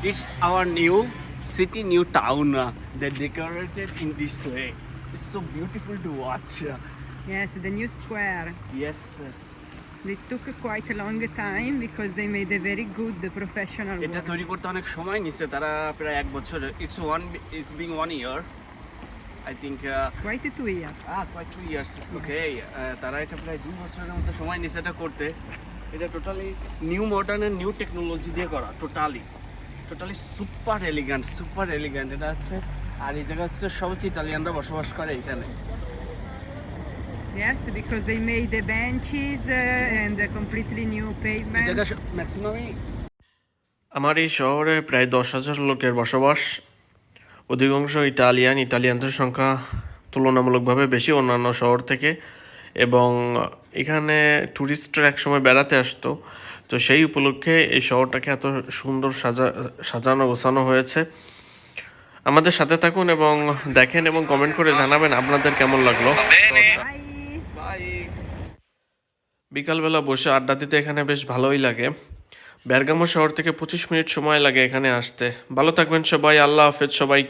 It's our new city, new town. Uh, they decorated in this way. It's so beautiful to watch. Uh, Yes, the new square. yes. uh, They took quite a long time because they made a very good professional এটা. তৈরি করতে অনেক সময় নিচ্ছে তারা প্রায় এক বছর it's one it's being one year I think Quite two years. Ah quite two years okay তারা এটা প্রায় দুই বছরের মতো সময় নিচ্ছে এটা করতে এটা totally new modern and new technology দিয়ে করা totally totally super elegant super elegant এটা হচ্ছে আর এই জায়গা হচ্ছে সব হচ্ছে ইটালিয়ানরা বসবাস করে এখানে। Yes, because they made the benches uh, and a completely new pavement. জায়গা ম্যাক্সিমামই আমার এই শহরে প্রায় দশ হাজার লোকের বসবাস। অধিকাংশ ইটালিয়ান ইটালিয়ানদের সংখ্যা তুলনামূলকভাবে বেশি অন্যান্য শহর থেকে। এবং এখানে ট্যুরিস্টরা একসময় বেড়াতে আসতো। তো সেই উপলক্ষে এই শহরটাকে এত সুন্দর সাজা, সাজানো, গোছানো হয়েছে। আমাদের সাথে থাকুন এবং দেখেন এবং কমেন্ট করে জানাবেন আপনাদের কেমন লাগল। বিকালবেলা বসে আড্ডা দিতে এখানে বেশ ভালোই লাগে। বেরগামো শহর থেকে পঁচিশ মিনিট সময় লাগে এখানে আসতে। ভালো থাকবেন সবাই, আল্লাহ হাফেজ সবাই